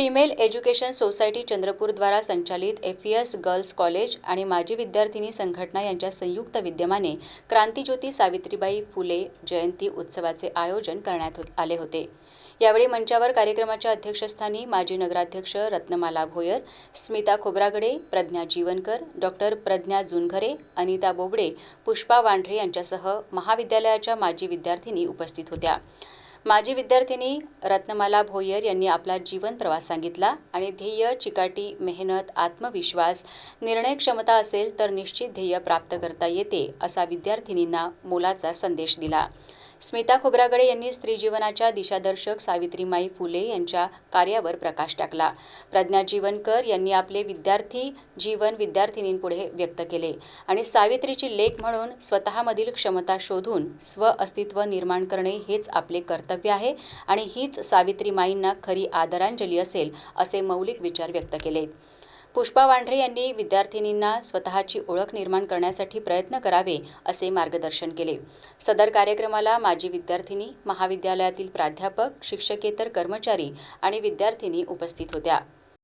Female education society चंद्रपूरद्वारा संचालित F S girls college आणि माजी विद्यार्थिनी संघटना यांच्या संयुक्त विद्यमाने क्रांतीज्योती सावित्रीबाई फुले जयंती उत्सवाचे आयोजन करण्यात हो- आले होते. यावेळी मंचावर कार्यक्रमाच्या अध्यक्षस्थानी माजी नगराध्यक्ष रत्नमाला भोयर स्मिता खोब्रागडे प्रज्ञा जीवनकर डॉक्टर प्रज्ञा जुनघरे अनिता बोबडे पुष्पा वांढरे यांच्यासह महाविद्यालयाच्या माजी विद्यार्थिनी उपस्थित होत्या. माजी विद्यार्थिनी रत्नमाला भोयर यांनी आपला जीवन प्रवास सांगितला आणि ध्येय चिकाटी मेहनत आत्मविश्वास निर्णय क्षमता असेल तर निश्चित ध्येय प्राप्त करता येते असा विद्यार्थिनींना मोलाचा संदेश दिला. स्मिता खोब्रागडे यांनी स्त्री जीवनाच्या दिशादर्शक सावित्रीमाई फुले यांच्या कार्यावर प्रकाश टाकला. प्रज्ञा जीवनकर यांनी आपले विद्यार्थी जीवन विद्यार्थिनींपुढे व्यक्त केले आणि सावित्रीची लेख म्हणून स्वतःमधील क्षमता शोधून स्व अस्तित्व निर्माण करणे हेच आपले कर्तव्य आहे आणि हीच सावित्रीमाईंना खरी आदरांजली असेल असे मौलिक विचार व्यक्त केले. पुष्पा वांढरे यांनी विद्यार्थिनींना स्वतःची ओळख निर्माण करण्यासाठी प्रयत्न करावे असे मार्गदर्शन केले. सदर कार्यक्रमाला माजी विद्यार्थिनी महाविद्यालयातील प्राध्यापक शिक्षकेतर कर्मचारी आणि विद्यार्थिनी उपस्थित होत्या.